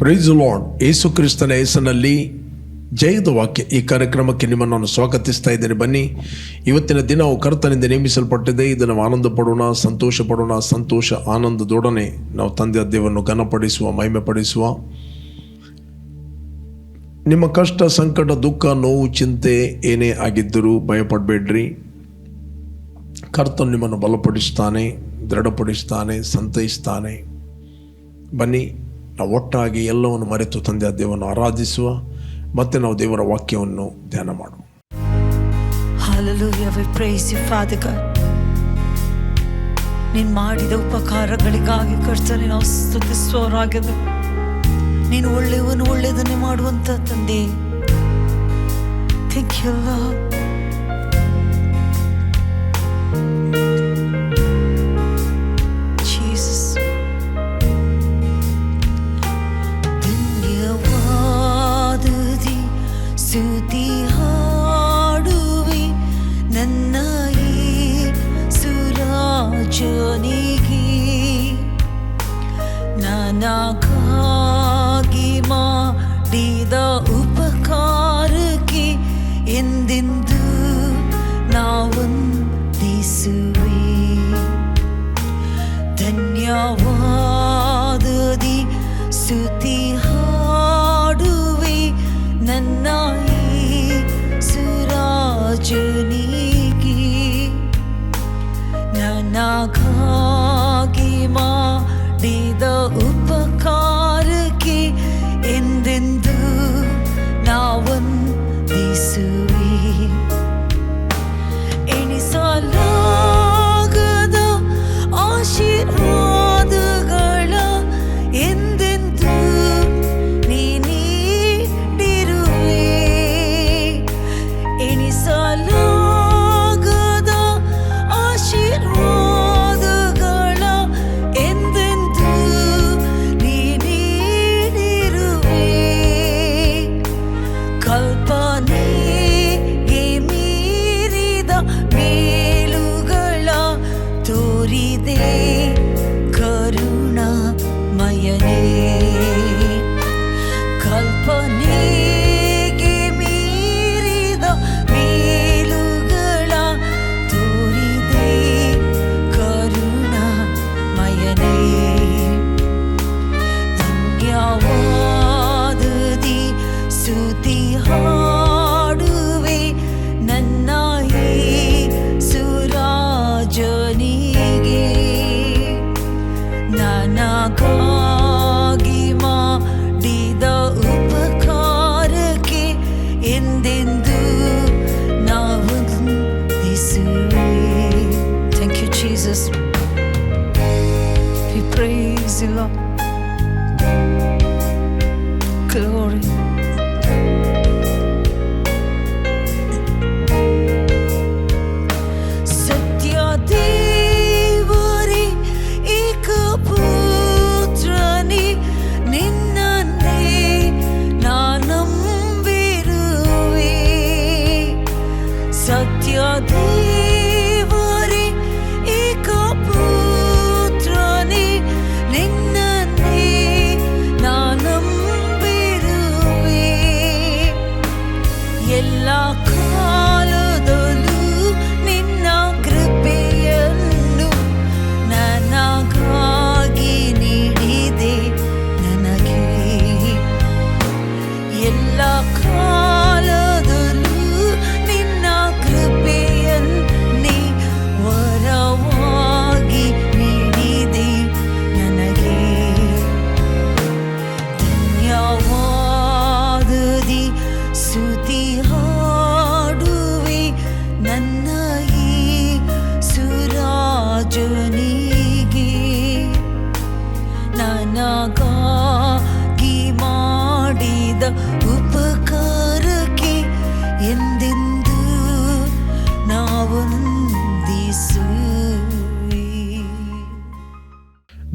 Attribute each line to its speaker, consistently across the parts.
Speaker 1: Price lord ಯೇಸು ಕ್ರಿಸ್ತನ ಹೆಸರಿನಲ್ಲಿ ಜಯದ ವಾಕ್ಯ ಈ ಕಾರ್ಯಕ್ರಮಕ್ಕೆ ನಿಮ್ಮನ್ನು ನಾನು ಸ್ವಾಗತಿಸ್ತಾ ಇದ್ದೇನೆ. ಬನ್ನಿ, ಇವತ್ತಿನ ದಿನವು ಕರ್ತನಿಂದ ನೇಮಿಸಲ್ಪಟ್ಟಿದೆ. ಇದನ್ನು ಆನಂದ ಪಡೋಣ ಸಂತೋಷ ಪಡೋಣ ಸಂತೋಷ, ಆನಂದದೊಡನೆ ನಾವು ತಂದೆಯ ದೇವನ್ನು ಘನಪಡಿಸುವ ಮಹಿಮೆ ಪಡಿಸುವ ನಿಮ್ಮ ಕಷ್ಟ, ಸಂಕಟ, ದುಃಖ, ನೋವು, ಚಿಂತೆ ಏನೇ ಆಗಿದ್ದರೂ ಭಯಪಡಬೇಡ್ರಿ. ಕರ್ತನು ನಿಮ್ಮನ್ನು ಬಲಪಡಿಸ್ತಾನೆ, ದೃಢಪಡಿಸ್ತಾನೆ, ಸಂತೈಸ್ತಾನೆ. ಬನ್ನಿ ನಾವು ಒಟ್ಟಾಗಿ ಎಲ್ಲವನ್ನು ಮರೆತು ತಂದೆಯ ದೇವರನ್ನು ಆರಾಧಿಸುವ ಮತ್ತೆ ನಾವು ದೇವರ ವಾಕ್ಯವನ್ನು ಧ್ಯಾನ ಮಾಡುವ.
Speaker 2: ನೀನು ಮಾಡಿದ ಉಪಕಾರಗಳಿಗಾಗಿ ಕರ್ತನೆ, ನಾವು ಸ್ತುತಿಸುವವರಾಗಿದೆ ನೀನು ಒಳ್ಳೆಯವನು, ಒಳ್ಳೆಯದನ್ನೇ ಮಾಡುವಂತ ತಂದೆ. ಥ್ಯಾಂಕ್ ಯು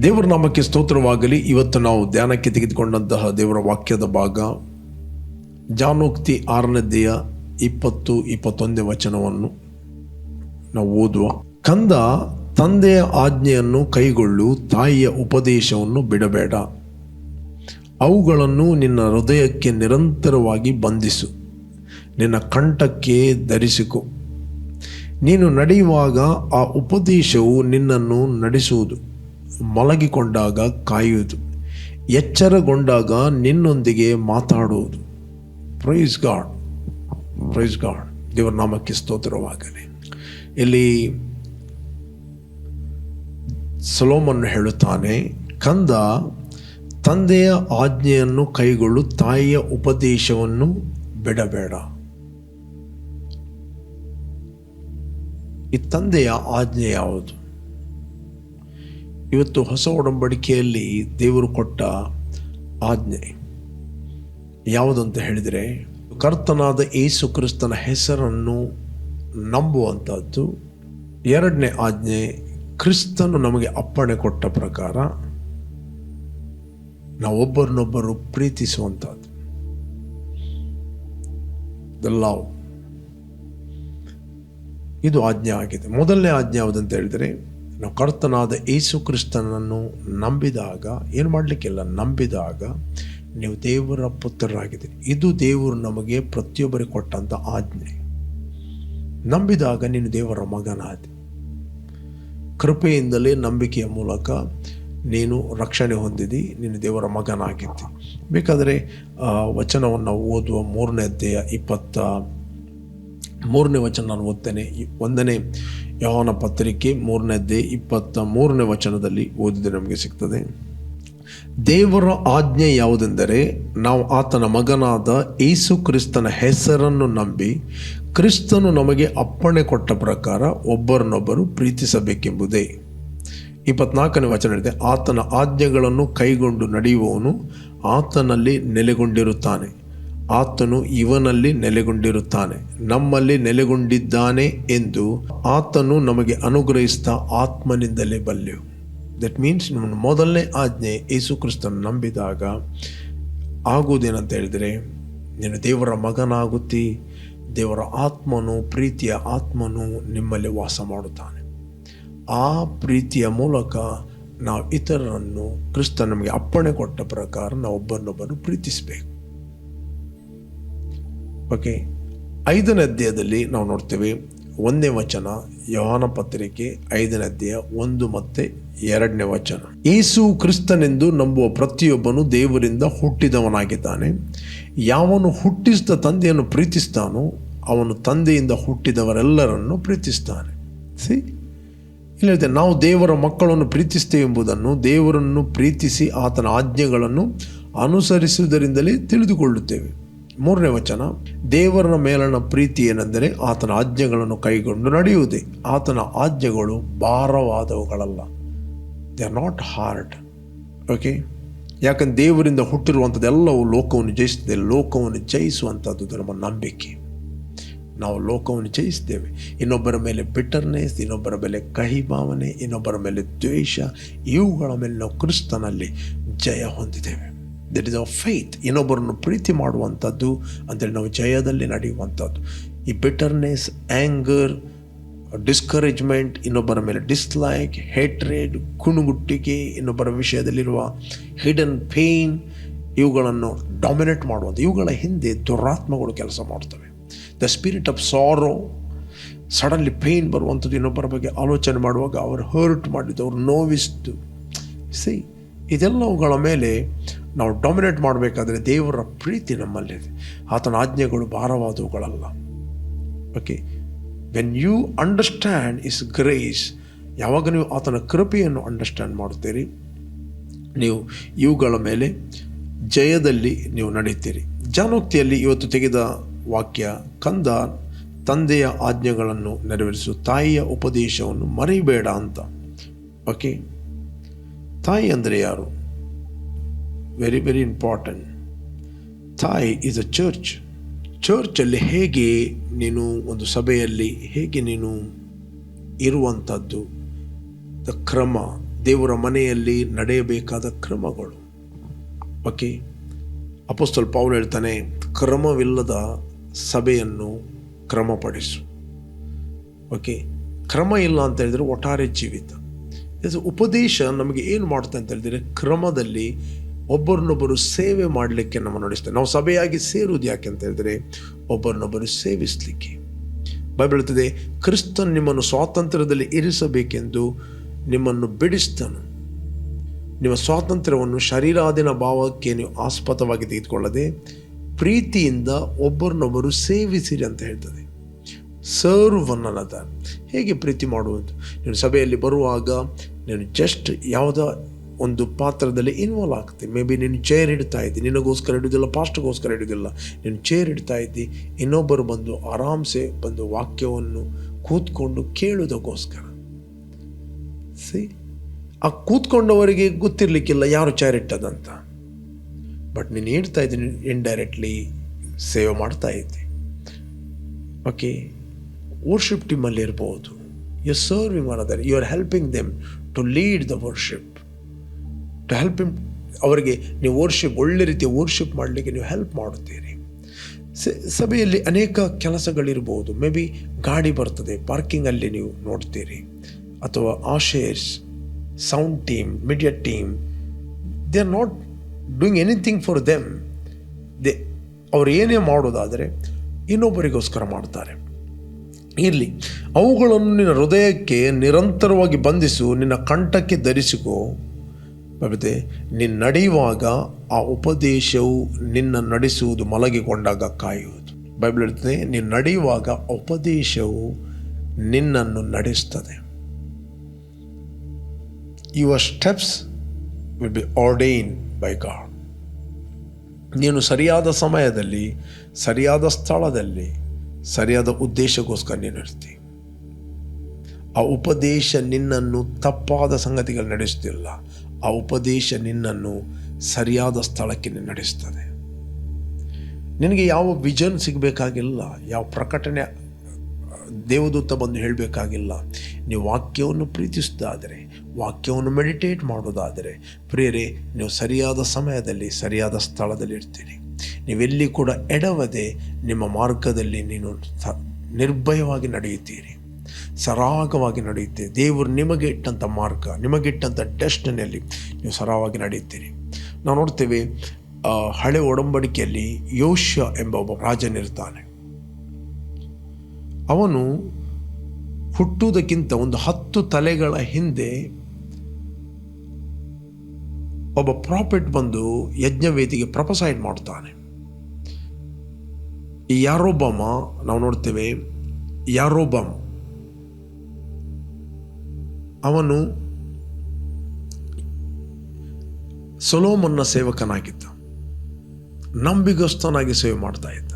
Speaker 2: ದೇವರ
Speaker 1: ನಾಮಕ್ಕೆ ಸ್ತೋತ್ರವಾಗಲಿ. ಇವತ್ತು ನಾವು ಧ್ಯಾನಕ್ಕೆ ತೆಗೆದುಕೊಂಡಂತಹ ದೇವರ ವಾಕ್ಯದ ಭಾಗ ಜಾನೋಕ್ತಿ ಆರನೇದೆಯ ಇಪ್ಪತ್ತು ಇಪ್ಪತ್ತೊಂದೇ ವಚನವನ್ನು ನಾವು ಓದುವ. ಕಂದ ತಂದೆಯ ಆಜ್ಞೆಯನ್ನು ಕೈಗೊಳ್ಳು, ತಾಯಿಯ ಉಪದೇಶವನ್ನು ಬಿಡಬೇಡ. ಅವುಗಳನ್ನು ನಿನ್ನ ಹೃದಯಕ್ಕೆ ನಿರಂತರವಾಗಿ ಬಂಧಿಸು. ನಿನ್ನ ಕಂಠಕ್ಕೆ ಧರಿಸಿಕೊ. ನೀನು ನಡೆಯುವಾಗ ಆ ಉಪದೇಶವು ನಿನ್ನನ್ನು ನಡೆಸುವುದು. ಮಲಗಿಕೊಂಡಾಗ ಕಾಯುವುದು, ಎಚ್ಚರಗೊಂಡಾಗ ನಿನ್ನೊಂದಿಗೆ ಮಾತಾಡುವುದು. ಪ್ರೈಸ್ ಗಾಡ್ ಪ್ರೈಸ್ ಗಾಡ್ ದೇವರ ನಾಮಕ್ಕೆ ಸ್ತೋತ್ರವಾಗಲಿ. ಇಲ್ಲಿ ಸಲೋಮನ್ ಹೇಳುತ್ತಾನೆ, ಕಂದ, ತಂದೆಯ ಆಜ್ಞೆಯನ್ನು ಕೈಗೊಳ್ಳು, ತಾಯಿಯ ಉಪದೇಶವನ್ನು ಬಿಡಬೇಡ. ಈ ತಂದೆಯ ಆಜ್ಞೆ ಯಾವುದು? ಇವತ್ತು ಹೊಸ ಒಡಂಬಡಿಕೆಯಲ್ಲಿ ದೇವರು ಕೊಟ್ಟ ಆಜ್ಞೆ. ಯಾವುದಂತ ಹೇಳಿದರೆ, ಕರ್ತನಾದ ಏಸು ಕ್ರಿಸ್ತನ ಹೆಸರನ್ನು ನಂಬುವಂಥದ್ದು ಎರಡನೇ ಆಜ್ಞೆ, ಕ್ರಿಸ್ತನು ನಮಗೆ ಅಪ್ಪಣೆ ಕೊಟ್ಟ ಪ್ರಕಾರ ನಾವು ಒಬ್ಬರನ್ನೊಬ್ಬರು ಪ್ರೀತಿಸುವಂಥದ್ದು ದ ಲವ್ ಇದು ಆಜ್ಞೆ ಆಗಿದೆ. ಮೊದಲನೇ ಆಜ್ಞೆ ಯಾವುದಂತ ಹೇಳಿದರೆ ನಾವು ಕರ್ತನಾದ ಏಸು ಕ್ರಿಸ್ತನನ್ನು ನಂಬಿದಾಗ, ಏನು ಮಾಡಲಿಕ್ಕಿಲ್ಲ, ನಂಬಿದಾಗ ನೀವು ದೇವರ ಪುತ್ರರಾಗಿದ್ದೀರಿ. ಇದು ದೇವರು ನಮಗೆ ಪ್ರತಿಯೊಬ್ಬರಿಗೆ ಕೊಟ್ಟಂಥ ಆಜ್ಞೆ. ನಂಬಿದಾಗ ನೀನು ದೇವರ ಮಗನಾದೆ ಕೃಪೆಯಿಂದಲೇ ನಂಬಿಕೆಯ ಮೂಲಕ ನೀನು ರಕ್ಷಣೆ ಹೊಂದಿದಿ, ನೀನು ದೇವರ ಮಗನಾಗಿದ್ದಿ. ಬೇಕಾದರೆ ವಚನವನ್ನು ಓದುವ ಮೂರನೇ ಅಧ್ಯಾಯ ಇಪ್ಪತ್ತ ಮೂರನೇ ವಚನ ನಾನು ಓದ್ತೇನೆ. ಒಂದನೇ ಯೋಹಾನ ಪತ್ರಿಕೆ ಮೂರನೇದ್ದೇ ಇಪ್ಪತ್ತ ಮೂರನೇ ವಚನದಲ್ಲಿ ಓದಿದ್ರೆ ನಮಗೆ ಸಿಗ್ತದೆ. ದೇವರ ಆಜ್ಞೆ ಯಾವುದೆಂದರೆ, ನಾವು ಆತನ ಮಗನಾದ ಏಸು ಕ್ರಿಸ್ತನ ಹೆಸರನ್ನು ನಂಬಿ, ಕ್ರಿಸ್ತನು ನಮಗೆ ಅಪ್ಪಣೆ ಕೊಟ್ಟ ಪ್ರಕಾರ ಒಬ್ಬರನ್ನೊಬ್ಬರು ಪ್ರೀತಿಸಬೇಕೆಂಬುದೇ. ಇಪ್ಪತ್ನಾಲ್ಕನೇ ವಚನ ಇದೆ ಆತನ ಆಜ್ಞೆಗಳನ್ನು ಕೈಗೊಂಡು ನಡೆಯುವವನು ಆತನಲ್ಲಿ ನೆಲೆಗೊಂಡಿರುತ್ತಾನೆ. ಆತನು ಇವನಲ್ಲಿ ನೆಲೆಗೊಂಡಿರುತ್ತಾನೆ. ನಮ್ಮಲ್ಲಿ ನೆಲೆಗೊಂಡಿದ್ದಾನೆ ಎಂದು ಆತನು ನಮಗೆ ಅನುಗ್ರಹಿಸಿದ ಆತ್ಮನಿಂದಲೇ ಬಲ್ಲೆವು ದಟ್ ಮೀನ್ಸ್ ನಿಮ್ಮನ್ನು ಮೊದಲನೇ ಆಜ್ಞೆ ಯೇಸು ಕ್ರಿಸ್ತನ ನಂಬಿದಾಗ ಆಗುವುದೇನಂತ ಹೇಳಿದರೆ, ನೀನು ದೇವರ ಮಗನಾಗುತ್ತಿ, ದೇವರ ಆತ್ಮನು, ಪ್ರೀತಿಯ ಆತ್ಮನು ನಿಮ್ಮಲ್ಲಿ ವಾಸ ಮಾಡುತ್ತಾನೆ. ಆ ಪ್ರೀತಿಯ ಮೂಲಕ ನಾವು ಇತರರನ್ನು ಕ್ರಿಸ್ತ ನಮಗೆ ಅಪ್ಪಣೆ ಕೊಟ್ಟ ಪ್ರಕಾರ ನಾವು ಒಬ್ಬರನ್ನೊಬ್ಬರು ಪ್ರೀತಿಸಬೇಕು. ಓಕೆ, ಐದನೇ ಅಧ್ಯಾಯದಲ್ಲಿ ನಾವು ನೋಡ್ತೇವೆ, ಒಂದನೇ ವಚನ, ಯೋಹಾನ ಪತ್ರಿಕೆ ಐದನೇ ಅಧ್ಯಾಯ ಒಂದು ಮತ್ತೆ ಎರಡನೇ ವಚನ. ಏಸು ಕ್ರಿಸ್ತನೆಂದು ನಂಬುವ ಪ್ರತಿಯೊಬ್ಬನು ದೇವರಿಂದ ಹುಟ್ಟಿದವನಾಗಿದ್ದಾನೆ. ಯಾವನು ಹುಟ್ಟಿಸಿದ ತಂದೆಯನ್ನು ಪ್ರೀತಿಸ್ತಾನೋ, ಅವನು ತಂದೆಯಿಂದ ಹುಟ್ಟಿದವರೆಲ್ಲರನ್ನು ಪ್ರೀತಿಸ್ತಾನೆ. ಸಿ ಇಲ್ಲಿ ಹೇಳ್ತೆ ನಾವು ದೇವರ ಮಕ್ಕಳನ್ನು ಪ್ರೀತಿಸ್ತೇವೆ ಎಂಬುದನ್ನು, ದೇವರನ್ನು ಪ್ರೀತಿಸಿ ಆತನ ಆಜ್ಞೆಗಳನ್ನು ಅನುಸರಿಸುವುದರಿಂದಲೇ ತಿಳಿದುಕೊಳ್ಳುತ್ತೇವೆ. ಮೂರನೇ ವಚನ, ದೇವರ ಮೇಲನ ಪ್ರೀತಿ ಏನೆಂದರೆ ಆತನ ಆಜ್ಞೆಗಳನ್ನು ಕೈಗೊಂಡು ನಡೆಯುವುದೇ. ಆತನ ಆಜ್ಞೆಗಳು ಭಾರವಾದವುಗಳಲ್ಲ. They are not hard okay ಯಾಕಂದ್ರೆ ದೇವರಿಂದ ಹುಟ್ಟಿರುವಂಥದ್ದೆಲ್ಲವೂ ಲೋಕವನ್ನು ಜಯಿಸುತ್ತದೆ ಲೋಕವನ್ನು ಜಯಿಸುವಂಥದ್ದು ನಮ್ಮ ನಂಬಿಕೆ. ನಾವು ಲೋಕವನ್ನು ಜಯಿಸ್ತೇವೆ. ಇನ್ನೊಬ್ಬರ ಮೇಲೆ ಬಿಟರ್ನೆಸ್ ಇನ್ನೊಬ್ಬರ ಮೇಲೆ ಕಹಿ ಭಾವನೆ ಇನ್ನೊಬ್ಬರ ಮೇಲೆ ದ್ವೇಷ, ಇವುಗಳ ಮೇಲೆ ನಾವು ಕ್ರಿಸ್ತನಲ್ಲಿ ಜಯ ಹೊಂದಿದ್ದೇವೆ. ದಟ್ ಇಸ್ ಅವರ್ ಫೇತ್ ಇನ್ನೊಬ್ಬರನ್ನು ಪ್ರೀತಿ ಮಾಡುವಂಥದ್ದು ಅಂತೇಳಿ ನಾವು ಜಯದಲ್ಲಿ ನಡೆಯುವಂಥದ್ದು. ಈ ಬಿಟರ್ನೆಸ್ ಆ್ಯಂಗರ್ ಡಿಸ್ಕರೇಜ್ಮೆಂಟ್ ಇನ್ನೊಬ್ಬರ ಮೇಲೆ ಡಿಸ್ಲೈಕ್ ಹೇಟ್ರೇಡ್ ಕುಣುಗುಟ್ಟಿಗೆ, ಇನ್ನೊಬ್ಬರ ವಿಷಯದಲ್ಲಿರುವ ಹಿಡನ್ ಪೇಯ್ನ್ ಇವುಗಳನ್ನು ಡಾಮಿನೇಟ್ ಮಾಡುವಂಥ ಇವುಗಳ ಹಿಂದೆ ದುರಾತ್ಮಗಳು ಕೆಲಸ ಮಾಡ್ತವೆ. The spirit of sorrow suddenly pain ಬರುವಂಥದ್ದು ಇನ್ನೊಬ್ಬರ ಬಗ್ಗೆ ಆಲೋಚನೆ ಮಾಡುವಾಗ ಅವರು ಹರ್ಟ್ ಮಾಡಿದ್ದು ಅವ್ರು ನೋವಿಸ್ತು. ಸಿ ಇದೆಲ್ಲವುಗಳ ಮೇಲೆ ನಾವು ಡಾಮಿನೇಟ್ ಮಾಡಬೇಕಾದ್ರೆ ದೇವರ ಪ್ರೀತಿ ನಮ್ಮಲ್ಲಿದೆ. ಆತನ ಆಜ್ಞೆಗಳು ಭಾರವಾದವುಗಳಲ್ಲ. Okay when you understand is grace ಯಾವಾಗ ನೀವು ಆತನ ಕೃಪೆಯನ್ನು ಅಂಡರ್ಸ್ಟ್ಯಾಂಡ್ ಮಾಡುತ್ತೀರಿ? ನೀವು ಇವುಗಳ ಮೇಲೆ ಜಯದಲ್ಲಿ ನೀವು ನಡೆಯುತ್ತೀರಿ. ಜಾನೋಕ್ತಿಯಲ್ಲಿ ಇವತ್ತು ತೆಗೆದ ವಾಕ್ಯ, ಕಂದ ತಂದೆಯ ಆಜ್ಞೆಗಳನ್ನು ನೆರವೇರಿಸು, ತಾಯಿಯ ಉಪದೇಶವನ್ನು ಮರೆಯಬೇಡ ಅಂತ. ಓಕೆ ತಾಯಿ ಅಂದರೆ ಯಾರು? ವೆರಿ ವೆರಿ ಇಂಪಾರ್ಟೆಂಟ್ ತಾಯಿ ಇಸ್ ಅ ಚರ್ಚ್ ಚರ್ಚಲ್ಲಿ ಹೇಗೆ ನೀನು ಒಂದು ಸಭೆಯಲ್ಲಿ ಹೇಗೆ ನೀನು ಇರುವಂಥದ್ದು? ದ ಕ್ರಮ, ದೇವರ ಮನೆಯಲ್ಲಿ ನಡೆಯಬೇಕಾದ ಕ್ರಮಗಳು. ಓಕೆ ಅಪೋಸ್ತಲ್ ಪೌಲ್ ಹೇಳ್ತಾನೆ, ಕ್ರಮವಿಲ್ಲದ ಸಭೆಯನ್ನು ಕ್ರಮಪಡಿಸು. ಓಕೆ ಕ್ರಮ ಇಲ್ಲ ಅಂತ ಹೇಳಿದರೆ ಒಟ್ಟಾರೆ ಜೀವಿತ. ಉಪದೇಶ ನಮಗೆ ಏನು ಮಾಡುತ್ತೆ ಅಂತ ಹೇಳಿದರೆ, ಕ್ರಮದಲ್ಲಿ ಒಬ್ಬರನ್ನೊಬ್ಬರು ಸೇವೆ ಮಾಡಲಿಕ್ಕೆ ನಮ್ಮ ನಡೆಸ್ತೇವೆ ನಾವು ಸಭೆಯಾಗಿ ಸೇರುವುದು ಯಾಕೆ ಅಂತ ಹೇಳಿದ್ರೆ, ಒಬ್ಬರನ್ನೊಬ್ಬರು ಸೇವಿಸಲಿಕ್ಕೆ. ಬೈಬಲ್ ಹೇಳ್ತದೆ ಕ್ರಿಸ್ತನ್ ನಿಮ್ಮನ್ನು ಸ್ವಾತಂತ್ರ್ಯದಲ್ಲಿ ಇರಿಸಬೇಕೆಂದು ನಿಮ್ಮನ್ನು ಬಿಡಿಸ್ತಾನು ನಿಮ್ಮ ಸ್ವಾತಂತ್ರ್ಯವನ್ನು ಶರೀರಾಧೀನ ಭಾವಕ್ಕೆ ನೀವು ಆಸ್ಪದವಾಗಿ ತೆಗೆದುಕೊಳ್ಳದೆ, ಪ್ರೀತಿಯಿಂದ ಒಬ್ಬರನ್ನೊಬ್ಬರು ಸೇವಿಸಿರಿ ಅಂತ ಹೇಳ್ತದೆ. ಸರ್ವ್ ಒನ್ ಹೇಗೆ ಪ್ರೀತಿ ಮಾಡುವುದು? ನೀನು ಸಭೆಯಲ್ಲಿ ಬರುವಾಗ ನೀನು ಜಸ್ಟ್ ಯಾವುದೋ ಒಂದು ಪಾತ್ರದಲ್ಲಿ ಇನ್ವಾಲ್ವ್ ಆಗ್ತೀನಿ. ಮೇ ಬಿ ನೀನು ಚೇರ್ ಇಡ್ತಾ ಇದ್ದಿ, ನಿನಗೋಸ್ಕರ ಹಿಡಿಯೋದಿಲ್ಲ ಪಾಸ್ಟ್ಗೋಸ್ಕರ ಹಿಡಿಯೋದಿಲ್ಲ ನೀನು ಚೇರ್ ಇಡ್ತಾ ಇದ್ದಿ, ಇನ್ನೊಬ್ಬರು ಬಂದು ಆರಾಮ್ಸೆ ಬಂದು ವಾಕ್ಯವನ್ನು ಕೂತ್ಕೊಂಡು ಕೇಳುವುದಕ್ಕೋಸ್ಕರ ಸಿ ಆ ಕೂತ್ಕೊಂಡವರಿಗೆ ಗೊತ್ತಿರಲಿಕ್ಕಿಲ್ಲ ಯಾರು ಚೇರ್ ಇಟ್ಟದಂತ. ಬಟ್ ನೀನು ಹೇಳ್ತಾ ಇದ್ದೀನಿ ಇಂಡೈರೆಕ್ಟ್ಲಿ ಸೇವೆ ಮಾಡ್ತಾ ಇದ್ದೆ. ಓಕೆ ವರ್ಷಿಪ್ ಟೀಮಲ್ಲಿ ಇರ್ಬೋದು. You serving other you are helping them to lead the worship to help him ಅವರಿಗೆ ನೀವು ವರ್ಷಿಪ್ ಒಳ್ಳೆ ರೀತಿಯ ವರ್ಷಿಪ್ ಮಾಡಲಿಕ್ಕೆ ನೀವು ಹೆಲ್ಪ್ ಮಾಡುತ್ತೀರಿ. ಸಭೆಯಲ್ಲಿ ಅನೇಕ ಕೆಲಸಗಳಿರ್ಬೋದು. ಮೇ ಬಿ ಗಾಡಿ ಬರ್ತದೆ ಪಾರ್ಕಿಂಗಲ್ಲಿ ನೀವು ನೋಡ್ತೀರಿ. ಅಥವಾ ushers sound team media team they are not doing anything for them they ಅವರು ಏನೇ ಮಾಡೋದಾದರೆ ಇನ್ನೊಬ್ಬರಿಗೋಸ್ಕರ ಮಾಡ್ತಾರೆ. ಇರಲಿ, ಅವುಗಳನ್ನು ನಿನ್ನ ಹೃದಯಕ್ಕೆ ನಿರಂತರವಾಗಿ ಬಂಧಿಸು, ನಿನ್ನ ಕಂಠಕ್ಕೆ ಧರಿಸಿಕೋ. ಬರುತ್ತೆ ನೀನು ನಡೆಯುವಾಗ ಆ ಉಪದೇಶವು ನಿನ್ನ ನಡೆಸುವುದು ಮಲಗಿಕೊಂಡಾಗ ಕಾಯುವುದು. ಬೈಬಲ್ ಹೇಳ್ತದೆ ನೀನು ನಡೆಯುವಾಗ ಉಪದೇಶವು ನಿನ್ನನ್ನು ನಡೆಸ್ತದೆ. Your steps will be ordained by God ನೀನು ಸರಿಯಾದ ಸಮಯದಲ್ಲಿ, ಸರಿಯಾದ ಸ್ಥಳದಲ್ಲಿ, ಸರಿಯಾದ ಉದ್ದೇಶಕ್ಕೋಸ್ಕರ ನೀನು ಇರ್ತೀವಿ ಆ ಉಪದೇಶ ನಿನ್ನನ್ನು ತಪ್ಪಾದ ಸಂಗತಿಗಳು ನಡೆಸ್ತಿಲ್ಲ. ಆ ಉಪದೇಶ ನಿನ್ನನ್ನು ಸರಿಯಾದ ಸ್ಥಳಕ್ಕೆ ನಡೆಸ್ತದೆ. ನಿನಗೆ ಯಾವ ವಿಜನ್ ಸಿಗಬೇಕಾಗಿಲ್ಲ, ಯಾವ ಪ್ರಕಟಣೆ ದೇವದೂತ ಬಂದು ಹೇಳಬೇಕಾಗಿಲ್ಲ. ನೀವು ವಾಕ್ಯವನ್ನು ಪ್ರೀತಿಸೋದಾದರೆ, ವಾಕ್ಯವನ್ನು ಮೆಡಿಟೇಟ್ ಮಾಡೋದಾದರೆ, ಪ್ರಿಯರೇ, ನೀವು ಸರಿಯಾದ ಸಮಯದಲ್ಲಿ, ಸರಿಯಾದ ಸ್ಥಳದಲ್ಲಿ ಇರ್ತೀರಿ. ನೀವೆಲ್ಲಿ ಕೂಡ ಎಡವದೆ ನಿಮ್ಮ ಮಾರ್ಗದಲ್ಲಿ ನೀನು ನಿರ್ಭಯವಾಗಿ ನಡೆಯುತ್ತೀರಿ. ಸರಾಗವಾಗಿ ನಡೆಯುತ್ತೆ. ದೇವರು ನಿಮಗೆ ಇಟ್ಟಂಥ ಮಾರ್ಗ ನಿಮಗಿಟ್ಟಂಥ ಡೆಸ್ಟಿನಲ್ಲಿ ನೀವು ಸರಾಗವಾಗಿ ನಡೆಯುತ್ತೀರಿ. ನಾವು ನೋಡ್ತೇವೆ ಹಳೆ ಒಡಂಬಡಿಕೆಯಲ್ಲಿ ಯೋಶ್ಯ ಎಂಬ ಒಬ್ಬ ರಾಜನಿರ್ತಾನೆ ಅವನು ಹುಟ್ಟುವುದಕ್ಕಿಂತ ಒಂದು ಹತ್ತು ತಲೆಗಳ ಹಿಂದೆ ಒಬ್ಬ ಪ್ರಾಫಿಟ್ ಬಂದು ಯಜ್ಞವೇದಿಗೆ ಪ್ರಪಸೈಡ್ ಮಾಡ್ತಾನೆ. ಈ ನಾವು ನೋಡ್ತೇವೆ, ಯಾರೊಬ್ಬಮ್ ಅವನು ಸೊಲೋಮನ್ನ ಸೇವಕನಾಗಿದ್ದ. ನಂಬಿಗಸ್ತನಾಗಿ ಸೇವೆ ಮಾಡ್ತಾ ಇದ್ದ.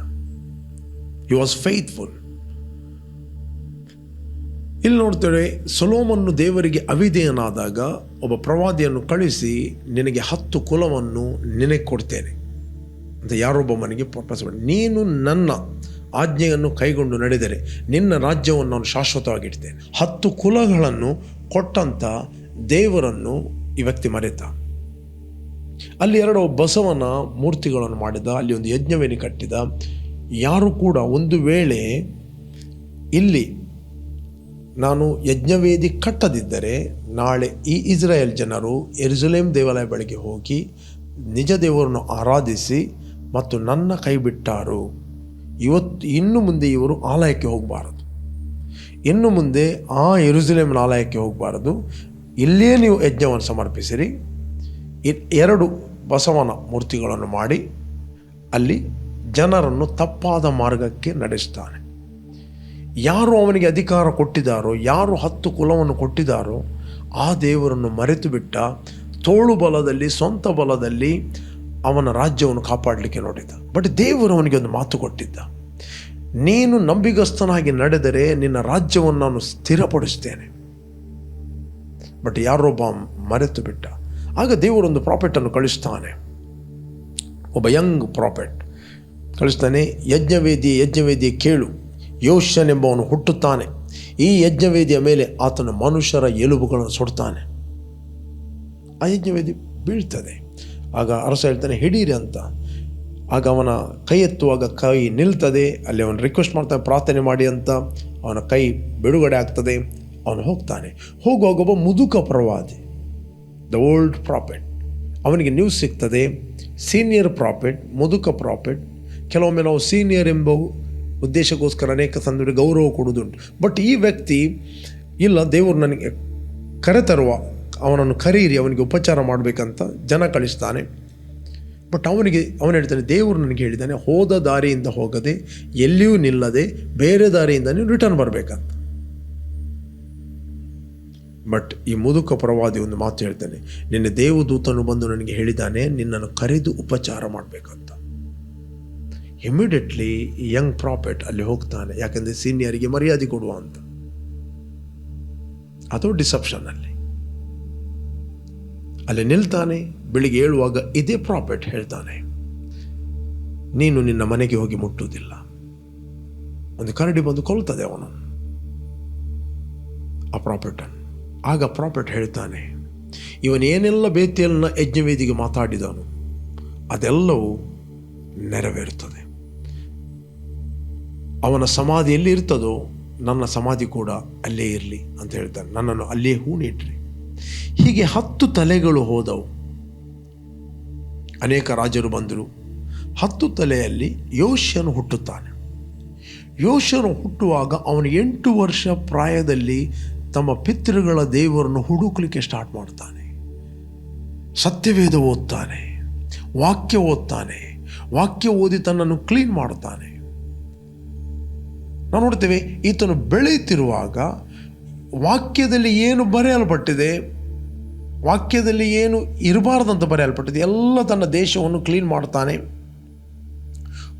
Speaker 1: ಯು ವಾಸ್ ಫೇತ್ಫುಲ್ ಇಲ್ಲಿ ನೋಡ್ತೇವೆ ಸೊಲೋಮನ್ನು ದೇವರಿಗೆ ಅವಿಧೇಯನಾದಾಗ ಒಬ್ಬ ಪ್ರವಾದಿಯನ್ನು ಕಳಿಸಿ, ನಿನಗೆ ಹತ್ತು ಕುಲವನ್ನು ನಿನಗೆ ಕೊಡ್ತೇನೆ. ಅಂತ ಯಾರೊಬ್ಬ ಮನೆಗೆ ಮಾಡಿ, ನೀನು ನನ್ನ ಆಜ್ಞೆಯನ್ನು ಕೈಗೊಂಡು ನಡೆದರೆ, ನಿನ್ನ ರಾಜ್ಯವನ್ನು ನಾನು ಶಾಶ್ವತವಾಗಿಡ್ತೇನೆ. ಹತ್ತು ಕುಲಗಳನ್ನು ಕೊಟ್ಟಂಥ ದೇವರನ್ನು ಈ ವ್ಯಕ್ತಿ ಮರೆತ. ಅಲ್ಲಿ ಎರಡು ಬಸವನ ಮೂರ್ತಿಗಳನ್ನು ಮಾಡಿದ, ಅಲ್ಲಿ ಒಂದು ಯಜ್ಞವೇನಿ ಕಟ್ಟಿದ. ಯಾರು ಕೂಡ ಒಂದು ವೇಳೆ ಇಲ್ಲಿ ನಾನು ಯಜ್ಞವೇದಿ ಕಟ್ಟದಿದ್ದರೆ ನಾಳೆ ಈ ಇಸ್ರಾಯೇಲ್ ಜನರು ಎರುಸುಲೇಮ್ ದೇವಾಲಯ ಬಳಿಗೆ ಹೋಗಿ ನಿಜ ದೇವರನ್ನು ಆರಾಧಿಸಿ ಮತ್ತು ನನ್ನ ಕೈ ಬಿಟ್ಟಾರು. ಇವತ್ತು ಇನ್ನು ಮುಂದೆ ಇವರು ಆಲಯಕ್ಕೆ ಹೋಗಬಾರದು. ಇನ್ನು ಮುಂದೆ ಆ ಎರುಸಲೇಮ್ನ ಆಲಯಕ್ಕೆ ಹೋಗಬಾರದು. ಇಲ್ಲೇ ನೀವು ಯಜ್ಞವನ್ನು ಸಮರ್ಪಿಸಿರಿ. ಎರಡು ಬಸವನ ಮೂರ್ತಿಗಳನ್ನು ಮಾಡಿ ಅಲ್ಲಿ ಜನರನ್ನು ತಪ್ಪಾದ ಮಾರ್ಗಕ್ಕೆ ನಡೆಸ್ತಾನೆ ಯಾರು ಅವನಿಗೆ ಅಧಿಕಾರ ಕೊಟ್ಟಿದ್ದಾರೋ, ಯಾರು ಹತ್ತು ಕುಲವನ್ನು ಕೊಟ್ಟಿದ್ದಾರೋ, ಆ ದೇವರನ್ನು ಮರೆತು ಬಿಟ್ಟ ತೋಳು ಬಲದಲ್ಲಿ, ಸ್ವಂತ ಬಲದಲ್ಲಿ ಅವನ ರಾಜ್ಯವನ್ನು ಕಾಪಾಡಲಿಕ್ಕೆ ನೋಡಿದ್ದ ಬಟ್ ದೇವರು ಅವನಿಗೆ ಒಂದು ಮಾತು ಕೊಟ್ಟಿದ್ದ. ನೀನು ನಂಬಿಗಸ್ತನಾಗಿ ನಡೆದರೆ ನಿನ್ನ ರಾಜ್ಯವನ್ನು ನಾನು ಸ್ಥಿರಪಡಿಸ್ತೇನೆ ಬಟ್ ಯಾರೊಬ್ಬ ಮರೆತು ಬಿಟ್ಟ, ಆಗ ದೇವರೊಂದು ಪ್ರಾಫೆಟನ್ನು ಕಳಿಸ್ತಾನೆ. ಒಬ್ಬ ಯಂಗ್ ಪ್ರಾಫೆಟ್ ಕಳಿಸ್ತಾನೆ, ಯಜ್ಞವೇದಿ ಯಜ್ಞವೇದಿ ಕೇಳು. ಯೋಶನೆಂಬವನು ಹುಟ್ಟುತ್ತಾನೆ. ಈ ಯಜ್ಞವೇದಿಯ ಮೇಲೆ ಆತನ ಮನುಷ್ಯರ ಎಲುಬುಗಳನ್ನು ಸುಡ್ತಾನೆ. ಆ ಯಜ್ಞವೇದಿ ಬೀಳ್ತದೆ. ಆಗ ಅರಸ ಹೇಳ್ತಾನೆ, ಹಿಡೀರಿ ಅಂತ. ಆಗ ಅವನ ಕೈ ಎತ್ತುವಾಗ ಕೈ ನಿಲ್ತದೆ, ಅಲ್ಲಿ ಅವನು ರಿಕ್ವೆಸ್ಟ್ ಮಾಡ್ತಾನೆ ಪ್ರಾರ್ಥನೆ ಮಾಡಿ ಅಂತ ಅವನ ಕೈ ಬಿಡುಗಡೆ ಆಗ್ತದೆ, ಅವನು ಹೋಗ್ತಾನೆ. ಹೋಗುವಾಗ ಒಬ್ಬ ಮುದುಕ ಪ್ರವಾದಿ ದ ಓಲ್ಡ್ ಪ್ರಾಫಿಟ್ ಅವನಿಗೆ ನ್ಯೂಸ್ ಸಿಗ್ತದೆ ಸೀನಿಯರ್ ಪ್ರಾಫಿಟ್ ಮುದುಕ ಪ್ರಾಫಿಟ್ ಕೆಲವೊಮ್ಮೆ ನಾವು ಸೀನಿಯರ್ ಎಂಬ ಉದ್ದೇಶಕ್ಕೋಸ್ಕರ ಅನೇಕ ಸಂದರ್ಭ ಗೌರವ ಕೊಡುವುದುಂಟು. ಬಟ್ ಈ ವ್ಯಕ್ತಿ, ಇಲ್ಲ, ದೇವರು ನನಗೆ ಕರೆತರುವ, ಅವನನ್ನು ಕರೀರಿ ಅವನಿಗೆ ಉಪಚಾರ ಮಾಡಬೇಕಂತ ಜನ ಕಳಿಸ್ತಾನೆ. ಬಟ್ ಅವನಿಗೆ, ಅವನು ಹೇಳ್ತಾನೆ, ದೇವರು ನನಗೆ ಹೇಳಿದ್ದಾನೆ, ಹೋದ ದಾರಿಯಿಂದ ಹೋಗದೆ, ಎಲ್ಲಿಯೂ ನಿಲ್ಲದೆ, ಬೇರೆ ದಾರಿಯಿಂದ ನೀವು ರಿಟರ್ನ್ ಬರಬೇಕಂತ. ಬಟ್ ಈ ಮುದುಕ ಪ್ರವಾದಿ ಒಂದು ಮಾತು ಹೇಳ್ತಾನೆ, ನಿನ್ನ ದೇವದೂತನು ಬಂದು ನನಗೆ ಹೇಳಿದ್ದಾನೆ, ನಿನ್ನನ್ನು ಕರೆದು ಉಪಚಾರ ಮಾಡಬೇಕಂತ. ಇಮಿಡಿಯೇಟ್ಲಿ ಯಂಗ್ ಪ್ರಾಫಿಟ್ ಅಲ್ಲಿ ಹೋಗ್ತಾನೆ, ಯಾಕೆಂದರೆ ಸೀನಿಯರಿಗೆ ಮರ್ಯಾದೆ ಕೊಡುವ ಅಂತ. ಅದು ಡಿಸೆಪ್ಷನ್ ಅಲ್ಲಿ ನಿಲ್ತಾನೆ, ಬೆಳಿಗ್ಗೆ ಏಳುವಾಗ ಇದೇ ಪ್ರಾಪರ್ಟ್ ಹೇಳ್ತಾನೆ, ನೀನು ನಿನ್ನ ಮನೆಗೆ ಹೋಗಿ ಮುಟ್ಟುವುದಿಲ್ಲ. ಒಂದು ಕರಡಿ ಬಂದು ಕೊಲ್ತದೆ ಅವನು. ಆ ಪ್ರಾಫೆಟನ್ನು ಆಗ ಪ್ರಾಪರ್ಟ್ ಹೇಳ್ತಾನೆ ಇವನೇನೆಲ್ಲ ಬೇತಿಯನ್ನ ಯಜ್ಞವೇದಿಗೆ ಮಾತಾಡಿದನು ಅದೆಲ್ಲವೂ ನೆರವೇರುತ್ತದೆ ಅವನ ಸಮಾಧಿ ಎಲ್ಲಿ ಇರ್ತದೋ, ನನ್ನ ಸಮಾಧಿ ಕೂಡ ಅಲ್ಲೇ ಇರಲಿ ಅಂತ ಹೇಳ್ತಾನೆ. ನನ್ನನ್ನು ಅಲ್ಲೇ ಹೂಣಿಟ್ರಿ ಹೀಗೆ ಹತ್ತು ತಲೆಗಳು ಹೋದವು. ಅನೇಕ ರಾಜರು ಬಂದರು. ಹತ್ತು ತಲೆಯಲ್ಲಿ ಯೋಶನು ಹುಟ್ಟುತ್ತಾನೆ. ಯೋಶನು ಹುಟ್ಟುವಾಗ ಅವನು ಎಂಟು ವರ್ಷ ಪ್ರಾಯದಲ್ಲಿ ತಮ್ಮ ಪಿತೃಗಳ ದೇವರನ್ನು ಹುಡುಕಲಿಕ್ಕೆ ಸ್ಟಾರ್ಟ್ ಮಾಡ್ತಾನೆ. ಸತ್ಯವೇದ ಓದ್ತಾನೆ, ವಾಕ್ಯ ಓದ್ತಾನೆ, ವಾಕ್ಯ ಓದಿ ತನ್ನನ್ನು ಕ್ಲೀನ್ ಮಾಡ್ತಾನೆ. ನಾವು ನೋಡ್ತೇವೆ, ಈತನು ಬೆಳೆಯುತ್ತಿರುವಾಗ ವಾಕ್ಯದಲ್ಲಿ ಏನು ಬರೆಯಲ್ಪಟ್ಟಿದೆ, ವಾಕ್ಯದಲ್ಲಿ ಏನು ಇರಬಾರ್ದಂತ ಬರೆಯಲ್ಪಟ್ಟಿದೆ, ಎಲ್ಲ ತನ್ನ ದೇಶವನ್ನು ಕ್ಲೀನ್ ಮಾಡ್ತಾನೆ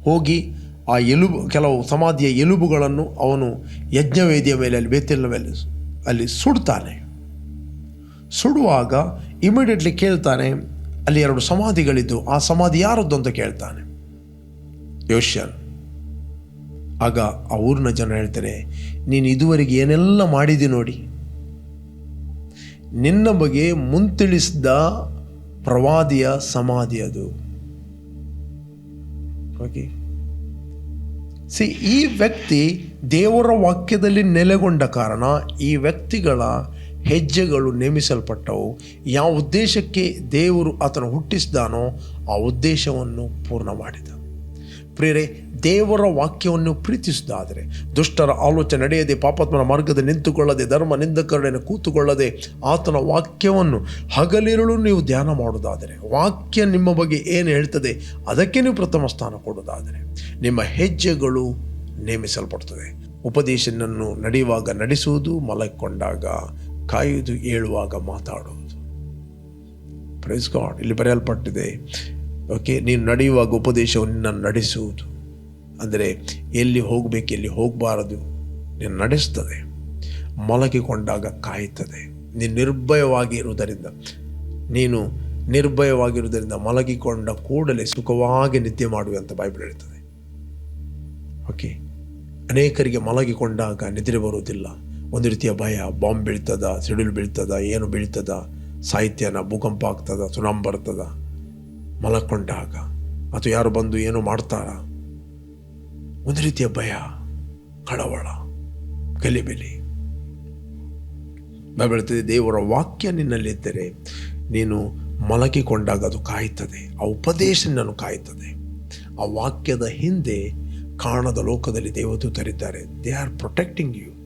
Speaker 1: ಹೋಗಿ ಆ ಎಲುಬು, ಕೆಲವು ಸಮಾಧಿಯ ಎಲುಬುಗಳನ್ನು ಅವನು ಯಜ್ಞವೇದಿಯ ಮೇಲೆ ಅಲ್ಲಿ ಮೇಲೆ ಅಲ್ಲಿ ಸುಡ್ತಾನೆ. ಸುಡುವಾಗ ಇಮಿಡಿಯೇಟ್ಲಿ ಕೇಳ್ತಾನೆ, ಅಲ್ಲಿ ಎರಡು ಸಮಾಧಿಗಳಿದ್ದು, ಆ ಸಮಾಧಿ ಯಾರದ್ದು ಅಂತ ಕೇಳ್ತಾನೆ. ಯೋಶ್ಯನ್ ಆಗ ಆ ಊರಿನ ಜನ ಹೇಳ್ತಾರೆ, ನೀನು ಇದುವರೆಗೆ ಏನೆಲ್ಲ ಮಾಡಿದಿ ನೋಡಿ. ನಿನ್ನ ಬಗ್ಗೆ ಮುಂತಿಳಿಸಿದ ಪ್ರವಾದಿಯ ಸಮಾಧಿ ಅದು. ಓಕೆ ಸಿ ಈ ವ್ಯಕ್ತಿ ದೇವರ ವಾಕ್ಯದಲ್ಲಿ ನೆಲೆಗೊಂಡ ಕಾರಣ ಈ ವ್ಯಕ್ತಿಗಳ ಹೆಜ್ಜೆಗಳು ನೇಮಿಸಲ್ಪಟ್ಟವು. ಯಾವ ಉದ್ದೇಶಕ್ಕೆ ದೇವರು ಆತನು ಹುಟ್ಟಿಸಿದಾನೋ ಆ ಉದ್ದೇಶವನ್ನು ಪೂರ್ಣ ಮಾಡಿದ ಪ್ರೇರೆ ದೇವರ ವಾಕ್ಯವನ್ನು ಪ್ರೀತಿಸುವುದಾದರೆ, ದುಷ್ಟರ ಆಲೋಚನೆ ನಡೆಯದೆ, ಪಾಪಾತ್ಮನ ಮಾರ್ಗದಲ್ಲಿ ನಿಂತುಕೊಳ್ಳದೆ, ಧರ್ಮ ನಿಂದಕರನ್ನು ಕೂತುಕೊಳ್ಳದೆ, ಆತನ ವಾಕ್ಯವನ್ನು ಹಗಲಿರುಳು ನೀವು ಧ್ಯಾನ ಮಾಡುವುದಾದರೆ, ವಾಕ್ಯ ನಿಮ್ಮ ಬಗ್ಗೆ ಏನು ಹೇಳ್ತದೆ, ಅದಕ್ಕೆ ನೀವು ಪ್ರಥಮ ಸ್ಥಾನ ಕೊಡುವುದಾದರೆ, ನಿಮ್ಮ ಹೆಜ್ಜೆಗಳು ನೇಮಿಸಲ್ಪಡ್ತದೆ ಉಪದೇಶನನ್ನು ನಡೆಯುವಾಗ ನಡೆಸುವುದು, ಮಲಕೊಂಡಾಗ ಕಾಯುವುದು, ಏಳುವಾಗ ಮಾತಾಡುವುದು. ಪ್ರೈಸ್ ಗಾಡ್ ಇಲ್ಲಿ ಬರೆಯಲ್ಪಟ್ಟಿದೆ ಓಕೆ, ನೀನು ನಡೆಯುವಾಗ ಉಪದೇಶವನ್ನು ನಾನು ನಡೆಸುವುದು. ಅಂದರೆ ಎಲ್ಲಿ ಹೋಗಬೇಕು, ಎಲ್ಲಿ ಹೋಗಬಾರದು ನೀನು ನಡೆಸ್ತದೆ. ಮಲಗಿಕೊಂಡಾಗ ಕಾಯುತ್ತದೆ. ನೀನು ನಿರ್ಭಯವಾಗಿ ಇರುವುದರಿಂದ, ನೀನು ನಿರ್ಭಯವಾಗಿರುವುದರಿಂದ ಮಲಗಿಕೊಂಡ ಕೂಡಲೇ ಸುಖವಾಗಿ ನಿದ್ದೆ ಮಾಡುವೆ ಅಂತ ಬೈಬಲ್ ಹೇಳ್ತದೆ. ಓಕೆ, ಅನೇಕರಿಗೆ ಮಲಗಿಕೊಂಡಾಗ ನಿದ್ರೆ ಬರುವುದಿಲ್ಲ. ಒಂದು ರೀತಿಯ ಭಯ, ಬಾಂಬ್ ಬೀಳ್ತದ, ಸಿಡಿಲು ಬೀಳ್ತದ, ಏನು ಬೀಳ್ತದ, ಸಾಹಿತ್ಯನ ಭೂಕಂಪ ಆಗ್ತದ, ಸುನಾಮ್ ಬರ್ತದ. ಮಲಕೊಂಡಾಗ. ಅಥವಾ ಯಾರು ಬಂದು ಏನೋ ಮಾಡ್ತಾರ? ಒಂದು ರೀತಿಯ ಭಯ, ಕಳವಳ, ಗಲಿಬಿಲಿ. ಹೇಳ್ತದೆ, ದೇವರ ವಾಕ್ಯ ನಿನ್ನಲ್ಲಿದ್ದರೆ ನೀನು ಮಲಗಿಕೊಂಡಾಗ ಅದು ಕಾಯ್ತದೆ ಆ ಉಪದೇಶ ನಿನ್ನನ್ನು ಕಾಯ್ತದೆ ಆ ವಾಕ್ಯದ ಹಿಂದೆ ಕಾಣದ ಲೋಕದಲ್ಲಿ ದೇವದೂತರಿದ್ದಾರೆ. ದೇ ಆರ್ ಪ್ರೊಟೆಕ್ಟಿಂಗ್ ಯು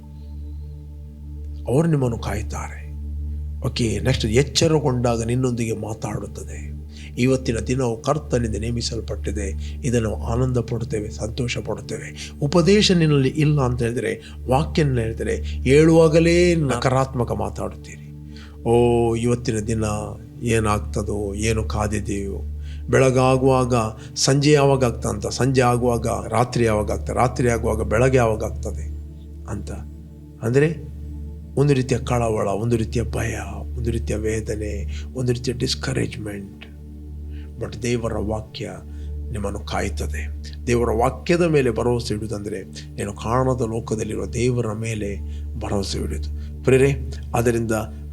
Speaker 1: ಅವರು ನಿಮ್ಮನ್ನು ಕಾಯ್ತಾರೆ ಓಕೆ ನೆಕ್ಸ್ಟ್ ಎಚ್ಚರಗೊಂಡಾಗ ನಿನ್ನೊಂದಿಗೆ ಮಾತಾಡುತ್ತದೆ. ಇವತ್ತಿನ ದಿನವು ಕರ್ತನಿಂದ ನೇಮಿಸಲ್ಪಟ್ಟಿದೆ. ಇದನ್ನು ಆನಂದ ಪಡುತ್ತೇವೆ ಸಂತೋಷ ಪಡುತ್ತೇವೆ ಉಪದೇಶ ನಿನ್ನಲ್ಲಿ ಇಲ್ಲ ಅಂತ ಹೇಳಿದರೆ ವಾಕ್ಯ ಹೇಳಿದರೆ ಹೇಳುವಾಗಲೇ ನಕಾರಾತ್ಮಕ ಮಾತಾಡುತ್ತೀರಿ. ಓ, ಇವತ್ತಿನ ದಿನ ಏನಾಗ್ತದೋ, ಏನು ಕಾದಿದೆಯೋ. ಬೆಳಗಾಗುವಾಗ, ಸಂಜೆ ಯಾವಾಗ ಆಗ್ತಾ ಅಂತ, ಸಂಜೆ ಆಗುವಾಗ, ರಾತ್ರಿ ಯಾವಾಗ ಆಗ್ತದೆ ರಾತ್ರಿ ಆಗುವಾಗ, ಬೆಳಗ್ಗೆ ಯಾವಾಗ ಆಗ್ತದೆ ಅಂತ. ಅಂದರೆ ಒಂದು ರೀತಿಯ ಕಳವಳ, ಒಂದು ರೀತಿಯ ಭಯ, ಒಂದು ರೀತಿಯ ವೇದನೆ, ಒಂದು ರೀತಿಯ ಡಿಸ್ಕರೇಜ್ಮೆಂಟ್ ಬಟ್ ದೇವರ ವಾಕ್ಯ ನಿಮ್ಮನ್ನು ಕಾಯುತ್ತದೆ. ದೇವರ ವಾಕ್ಯದ ಮೇಲೆ ಭರವಸೆ ಇಡುವುದಂದರೆ ನೀನು ಕಾಣದ ಲೋಕದಲ್ಲಿರುವ ದೇವರ ಮೇಲೆ ಭರವಸೆ ಇಡುವುದು. ಪ್ರೇರೆ ಅದರಿಂದ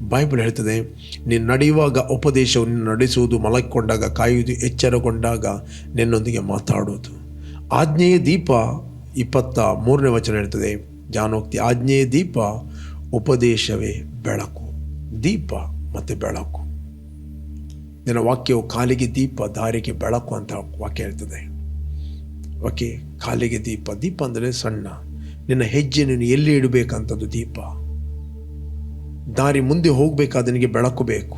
Speaker 1: ಬೈಬಲ್ ಹೇಳ್ತದೆ ನೀನು ನಡೆಯುವಾಗ ಉಪದೇಶವನ್ನು ನಡೆಸುವುದು ಮಲಕ್ಕೊಂಡಾಗ ಕಾಯುವುದು, ಎಚ್ಚರಗೊಂಡಾಗ ನಿನ್ನೊಂದಿಗೆ ಮಾತಾಡುವುದು. ಆಜ್ಞೆಯ ದೀಪ ಇಪ್ಪತ್ತ ಮೂರನೇ ವಚನ ಹೇಳ್ತದೆ, ಜಾನೋಕ್ತಿ, ಆಜ್ಞೆಯ ದೀಪ ಉಪದೇಶವೇ ಬೆಳಕು, ದೀಪ ಮತ್ತು ಬೆಳಕು. ನಿನ್ನ ವಾಕ್ಯವು ಕಾಲಿಗೆ ದೀಪ, ದಾರಿಗೆ ಬೆಳಕು ಅಂತ ವಾಕ್ಯ ಹೇಳ್ತದೆ. ಓಕೆ, ಕಾಲಿಗೆ ದೀಪ. ದೀಪ ಅಂದರೆ ಸಣ್ಣ. ನಿನ್ನ ಹೆಜ್ಜೆ ನೀನು ಎಲ್ಲಿ ಇಡಬೇಕಂಥದ್ದು ದೀಪ. ದಾರಿ ಮುಂದೆ ಹೋಗಬೇಕಾದ್ರೆ ನಿನಗೆ ಬೆಳಕು ಬೇಕು.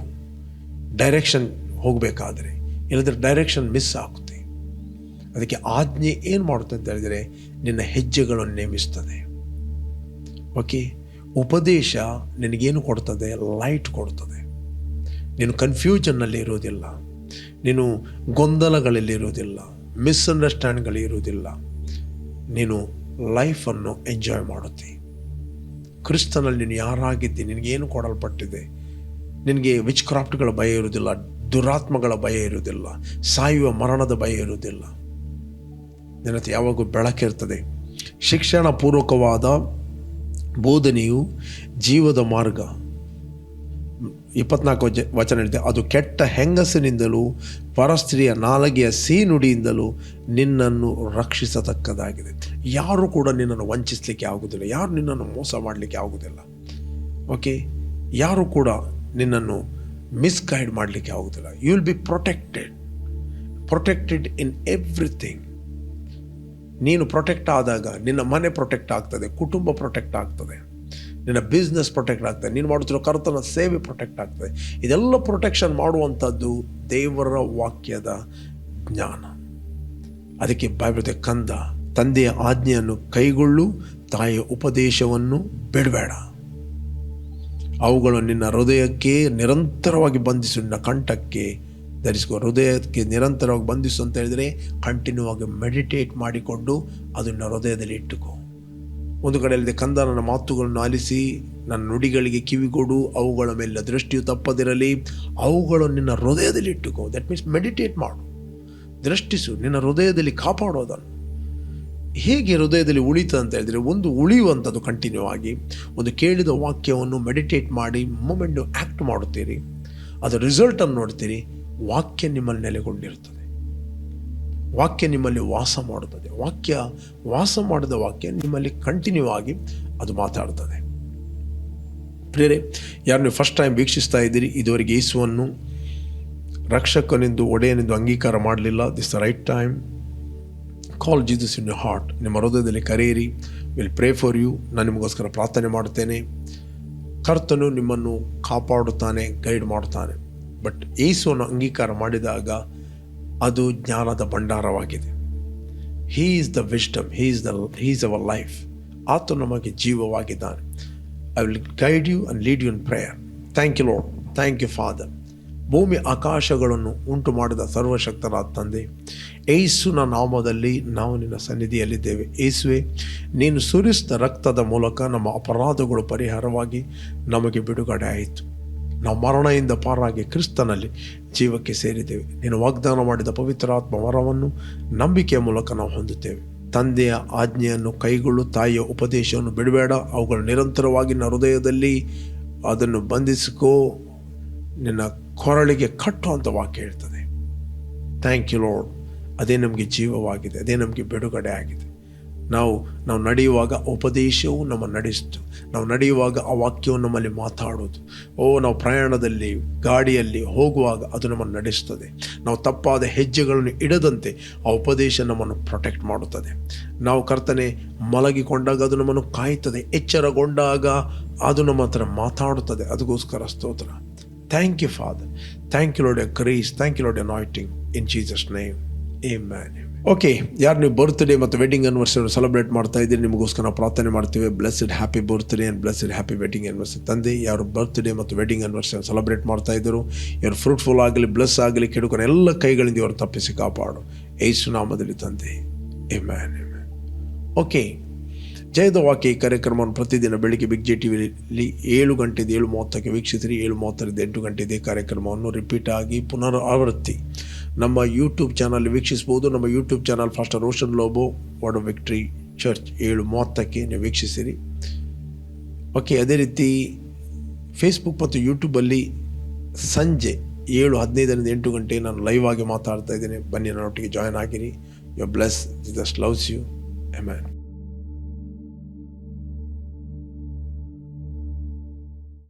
Speaker 1: ಡೈರೆಕ್ಷನ್ ಹೋಗಬೇಕಾದ್ರೆ. ಇಲ್ಲದ್ರೆ ಡೈರೆಕ್ಷನ್ ಮಿಸ್ ಆಗುತ್ತೆ. ಅದಕ್ಕೆ ಆಜ್ಞೆ ಏನು ಮಾಡುತ್ತೆ ಅಂತ ಹೇಳಿದರೆ ನಿನ್ನ ಹೆಜ್ಜೆಗಳನ್ನು ನೇಮಿಸ್ತದೆ. ಓಕೆ, ಉಪದೇಶ ನಿನಗೇನು ಕೊಡ್ತದೆ? ಲೈಟ್ ಕೊಡ್ತದೆ. ನೀನು ಕನ್ಫ್ಯೂಷನ್ನಲ್ಲಿ ಇರೋದಿಲ್ಲ ನೀನು ಗೊಂದಲಗಳಲ್ಲಿ ಇರೋದಿಲ್ಲ ಮಿಸ್ಅಂಡರ್ಸ್ಟ್ಯಾಂಡ್ಗಳಿರುವುದಿಲ್ಲ ನೀನು ಲೈಫನ್ನು ಎಂಜಾಯ್ ಮಾಡುತ್ತಿ. ಕ್ರಿಸ್ತನಲ್ಲಿ ನೀನು ಯಾರಾಗಿದ್ದಿ? ನಿನಗೇನು ಕೊಡಲ್ಪಟ್ಟಿದೆ? ನಿನಗೆ ವಿಚ್ ಕ್ರಾಫ್ಟ್ಗಳ ಭಯ ಇರುವುದಿಲ್ಲ, ದುರಾತ್ಮಗಳ ಭಯ ಇರುವುದಿಲ್ಲ, ಸಾಯುವ ಮರಣದ ಭಯ ಇರುವುದಿಲ್ಲ. ನಿನ್ನ ಹತ್ರ ಯಾವಾಗೂ ಬೆಳಕಿರ್ತದೆ ಶಿಕ್ಷಣ ಪೂರ್ವಕವಾದ ಬೋಧನೆಯು ಜೀವದ ಮಾರ್ಗ. ಇಪ್ಪತ್ನಾಲ್ಕು ವಚ ವಚನ ಹೇಳಿದೆ ಅದು ಕೆಟ್ಟ ಹೆಂಗಸಿನಿಂದಲೂ, ಪರಸ್ತ್ರೀಯ ನಾಲಗೆಯ ಸೀನುಡಿಯಿಂದಲೂ ನಿನ್ನನ್ನು ರಕ್ಷಿಸತಕ್ಕದಾಗಿದೆ. ಯಾರು ಕೂಡ ನಿನ್ನನ್ನು ವಂಚಿಸಲಿಕ್ಕೆ ಆಗುವುದಿಲ್ಲ ಯಾರು ನಿನ್ನನ್ನು ಮೋಸ ಮಾಡಲಿಕ್ಕೆ ಆಗುವುದಿಲ್ಲ ಓಕೆ ಯಾರು ಕೂಡ ನಿನ್ನನ್ನು ಮಿಸ್ಗೈಡ್ ಮಾಡಲಿಕ್ಕೆ ಆಗುವುದಿಲ್ಲ you will be protected protected in everything ನೀನು ಪ್ರೊಟೆಕ್ಟ್ ಆದಾಗ, ನಿನ್ನ ಮನೆ ಪ್ರೊಟೆಕ್ಟ್ ಆಗ್ತದೆ, ಕುಟುಂಬ ಪ್ರೊಟೆಕ್ಟ್ ಆಗ್ತದೆ. ನಿನ್ನ ಬಿಸ್ನೆಸ್ ಪ್ರೊಟೆಕ್ಟ್ ಆಗ್ತದೆ. ನೀನು ಮಾಡುತ್ತಿರೋ ಕರ್ತನ ಸೇವೆ ಪ್ರೊಟೆಕ್ಟ್ ಆಗ್ತದೆ. ಇದೆಲ್ಲ ಪ್ರೊಟೆಕ್ಷನ್ ಮಾಡುವಂಥದ್ದು ದೇವರ ವಾಕ್ಯದ ಜ್ಞಾನ. ಅದಕ್ಕೆ ಬಾಯ್ಬಿಡುತ್ತೆ ಕಂದ, ತಂದೆಯ ಆಜ್ಞೆಯನ್ನು ಕೈಗೊಳ್ಳು, ತಾಯಿಯ ಉಪದೇಶವನ್ನು ಬಿಡಬೇಡ. ಅವುಗಳು ನಿನ್ನ ಹೃದಯಕ್ಕೆ ನಿರಂತರವಾಗಿ ಬಂಧಿಸು, ನಿನ್ನ ಕಂಠಕ್ಕೆ ಧರಿಸುವ ಹೃದಯಕ್ಕೆ ನಿರಂತರವಾಗಿ ಬಂಧಿಸು ಅಂತ ಹೇಳಿದರೆ ಕಂಟಿನ್ಯೂ ಆಗಿ ಮೆಡಿಟೇಟ್ ಮಾಡಿಕೊಂಡು ಅದನ್ನು ಹೃದಯದಲ್ಲಿ ಇಟ್ಟುಕೋ. ಒಂದು ಕಡೆಯಲ್ಲಿ ಕಂದ ನನ್ನ ಮಾತುಗಳನ್ನು ಆಲಿಸಿ, ನನ್ನ ನುಡಿಗಳಿಗೆ ಕಿವಿಗೊಡು ಅವುಗಳ ಮೇಲೆ ದೃಷ್ಟಿಯು ತಪ್ಪದಿರಲಿ, ಅವುಗಳು ನಿನ್ನ ಹೃದಯದಲ್ಲಿ ಇಟ್ಟುಕೋ. ದಟ್ ಮೀನ್ಸ್ ಮೆಡಿಟೇಟ್ ಮಾಡು. ದೃಷ್ಟಿಸು, ನಿನ್ನ ಹೃದಯದಲ್ಲಿ ಕಾಪಾಡೋದನ್ನು. ಹೇಗೆ ಹೃದಯದಲ್ಲಿ ಉಳಿತ ಅಂತ ಹೇಳಿದರೆ, ಒಂದು ಉಳಿಯುವಂಥದ್ದು ಕಂಟಿನ್ಯೂ ಆಗಿ, ಒಂದು ಕೇಳಿದ ವಾಕ್ಯವನ್ನು ಮೆಡಿಟೇಟ್ ಮಾಡಿ ಮೂಮೆಂಟ್ ಆ್ಯಕ್ಟ್ ಮಾಡುತ್ತೀರಿ. ಅದು ರಿಸಲ್ಟನ್ನು ನೋಡ್ತೀರಿ. ವಾಕ್ಯ ನಿಮ್ಮಲ್ಲಿ ನೆಲೆಗೊಂಡಿರುತ್ತದೆ. ವಾಕ್ಯ ನಿಮ್ಮಲ್ಲಿ ವಾಸ ಮಾಡುತ್ತದೆ. ವಾಕ್ಯ ವಾಸ ಮಾಡಿದ ವಾಕ್ಯ ನಿಮ್ಮಲ್ಲಿ ಕಂಟಿನ್ಯೂ ಆಗಿ ಅದು ಮಾತಾಡ್ತದೆ. ಪ್ರೇರೆ ಯಾರು ನೀವು ಫಸ್ಟ್ ಟೈಮ್ ವೀಕ್ಷಿಸ್ತಾ ಇದ್ದೀರಿ, ಇದುವರೆಗೆ ಯೇಸುವನ್ನು ರಕ್ಷಕನೆಂದು, ಒಡೆಯನೆಂದು ಅಂಗೀಕಾರ ಮಾಡಲಿಲ್ಲ. This the right time call Jesus in you heart ನಿಮ್ಮ ಹೃದಯದಲ್ಲಿ ಕರೆಯಿರಿ. ವಿಲ್ ಪ್ರೇ ಫಾರ್ ಯು ನಾನು ನಿಮಗೋಸ್ಕರ ಪ್ರಾರ್ಥನೆ ಮಾಡುತ್ತೇನೆ. ಕರ್ತನು ನಿಮ್ಮನ್ನು ಕಾಪಾಡುತ್ತಾನೆ ಗೈಡ್ ಮಾಡುತ್ತಾನೆ. ಬಟ್ ಏಸುವನ್ನು ಅಂಗೀಕಾರ ಮಾಡಿದಾಗ ಅದು ಜ್ಞಾನದ ಭಂಡಾರವಾಗಿದೆ. He is the wisdom he is the he is our life ಆತ ನಮಗೆ ಜೀವವಾಗಿದ್ದಾನೆ. I will guide you and lead you in prayer thank you Lord thank you Father ಭೂಮಿ ಆಕಾಶಗಳನ್ನು ಉಂಟು ಮಾಡಿದ ಸರ್ವಶಕ್ತರಾದ ತಂದೆ ಏಸುನ ನಾಮದಲ್ಲಿ ನಾವು ನಿನ್ನ ಸನ್ನಿಧಿಯಲ್ಲಿದ್ದೇವೆ. ಏಸುವೆ ನೀನು ಸುರಿಸಿದ ರಕ್ತದ ಮೂಲಕ ನಮ್ಮ ಅಪರಾಧಗಳು ಪರಿಹಾರವಾಗಿ ನಮಗೆ ಬಿಡುಗಡೆ ಆಯಿತು ನಾವು ಮರಣದಿಂದ ಪಾರಾಗಿ ಕ್ರಿಸ್ತನಲ್ಲಿ ಜೀವಕ್ಕೆ ಸೇರಿದ್ದೇವೆ ನೀನು ವಾಗ್ದಾನ ಮಾಡಿದ ಪವಿತ್ರಾತ್ಮ ವರವನ್ನು ನಂಬಿಕೆಯ ಮೂಲಕ ನಾವು ಹೊಂದುತ್ತೇವೆ. ತಂದೆಯ ಆಜ್ಞೆಯನ್ನು ಕೈಗೊಳ್ಳು, ತಾಯಿಯ ಉಪದೇಶವನ್ನು ಬಿಡಬೇಡ. ಅವುಗಳು ನಿರಂತರವಾಗಿ ನನ್ನ ಹೃದಯದಲ್ಲಿ ಅದನ್ನು ಬಂಧಿಸಿಕೋ. ನಿನ್ನ ಕೊರಳಿಗೆ ಕಟ್ಟು ಅಂತ ವಾಕ್ಯ ಹೇಳ್ತದೆ. ಥ್ಯಾಂಕ್ ಯು ಲೋಡ್ ಅದೇ ನಮಗೆ ಜೀವವಾಗಿದೆ. ಅದೇ ನಮಗೆ ಬಿಡುಗಡೆ ಆಗಿದೆ ನಾವು ನಾವು ನಡೆಯುವಾಗ ಉಪದೇಶವು ನಮ್ಮ ನಡೆಸ್ತು. ನಾವು ನಡೆಯುವಾಗ ಆ ವಾಕ್ಯವು ನಮ್ಮಲ್ಲಿ ಮಾತಾಡೋದು. ಓ, ನಾವು ಪ್ರಯಾಣದಲ್ಲಿ, ಗಾಡಿಯಲ್ಲಿ ಹೋಗುವಾಗ ಅದು ನಮ್ಮನ್ನು ನಡೆಸ್ತದೆ. ನಾವು ತಪ್ಪಾದ ಹೆಜ್ಜೆಗಳನ್ನು ಇಡದಂತೆ ಆ ಉಪದೇಶ ನಮ್ಮನ್ನು ಪ್ರೊಟೆಕ್ಟ್ ಮಾಡುತ್ತದೆ. ನಾವು ಕರ್ತನೆ, ಮಲಗಿಕೊಂಡಾಗ ಅದು ನಮ್ಮನ್ನು ಕಾಯುತ್ತದೆ. ಎಚ್ಚರಗೊಂಡಾಗ ಅದು ನಮ್ಮ ಹತ್ರ ಮಾತಾಡುತ್ತದೆ. ಅದಕ್ಕೋಸ್ಕರ ಸ್ತೋತ್ರ. Thank you Father thank you Lord a crease thank you Lord anointing in Jesus name amen okay ಯಾರು ನೀವು ಬರ್ತ್ಡೇ ಮತ್ತು ವೆಡ್ಡಿಂಗ್ ಆನಿವರ್ಸರಿ ಸೆಲೆಬ್ರೇಟ್ ಮಾಡ್ತಾ ಇದ್ದೀರಿ, ನಿಮಗೋಸ್ಕರ ಪ್ರಾರ್ಥನೆ ಮಾಡ್ತೀವಿ. Blessed happy birthday and blessed happy wedding anniversary ತಂದೆ, ಯಾರು ಬರ್ತ್ಡೇ ಮತ್ತು ವೆಡ್ಡಿಂಗ್ ಆನಿವರ್ಸರಿ ಸೆಲೆಬ್ರೇಟ್ ಮಾಡ್ತಾ ಇದ್ದರು, ಯಾರು ಫ್ರೂಟ್ಫುಲ್ ಆಗಲಿ ಬ್ಲೆಸ್ ಆಗಲಿ ಕೆಡುಕೊಂಡು ಎಲ್ಲ ಕೈಗಳಿಂದ ಇವರು ತಪ್ಪಿಸಿ ಕಾಪಾಡು. ಏಸು ನಾಮದಲ್ಲಿ ತಂದೆ. ಎ ಮ್ಯಾನ್ ಎ ಓಕೆ ಜಯದ ವಾಕ್ಯ ಈ ಕಾರ್ಯಕ್ರಮವನ್ನು ಪ್ರತಿದಿನ ಬೆಳಿಗ್ಗೆ ಬಿಗ್ ಜೆ ಟಿವಿಯಲ್ಲಿ ಏಳು ಗಂಟೆದು ಏಳು ಮೂವತ್ತಕ್ಕೆ ವೀಕ್ಷಿಸಿರಿ. ಏಳು ಮೂವತ್ತರಿಂದ ಎಂಟು ಗಂಟೆ ಇದೇ ಕಾರ್ಯಕ್ರಮವನ್ನು ರಿಪೀಟ್ ಆಗಿ ಪುನರ್ ಆವೃತ್ತಿ. ನಮ್ಮ ಯೂಟ್ಯೂಬ್ ಚಾನಲ್ ವೀಕ್ಷಿಸ್ಬೋದು ನಮ್ಮ YouTube channel pastor Roshan Lobo word of victory church ಏಳು ಮೂವತ್ತಕ್ಕೆ ನೀವು ವೀಕ್ಷಿಸಿರಿ. ಓಕೆ ಅದೇ ರೀತಿ ಫೇಸ್ಬುಕ್ ಮತ್ತು ಯೂಟ್ಯೂಬಲ್ಲಿ ಸಂಜೆ ಏಳು ಹದಿನೈದರಿಂದ ಎಂಟು ಗಂಟೆ ನಾನು ಲೈವ್ ಆಗಿ ಮಾತಾಡ್ತಾ ಇದ್ದೇನೆ. ಬನ್ನಿ, ನನ್ನೊಟ್ಟಿಗೆ ಜಾಯ್ನ್ ಆಗಿರಿ. You bless just loves you amen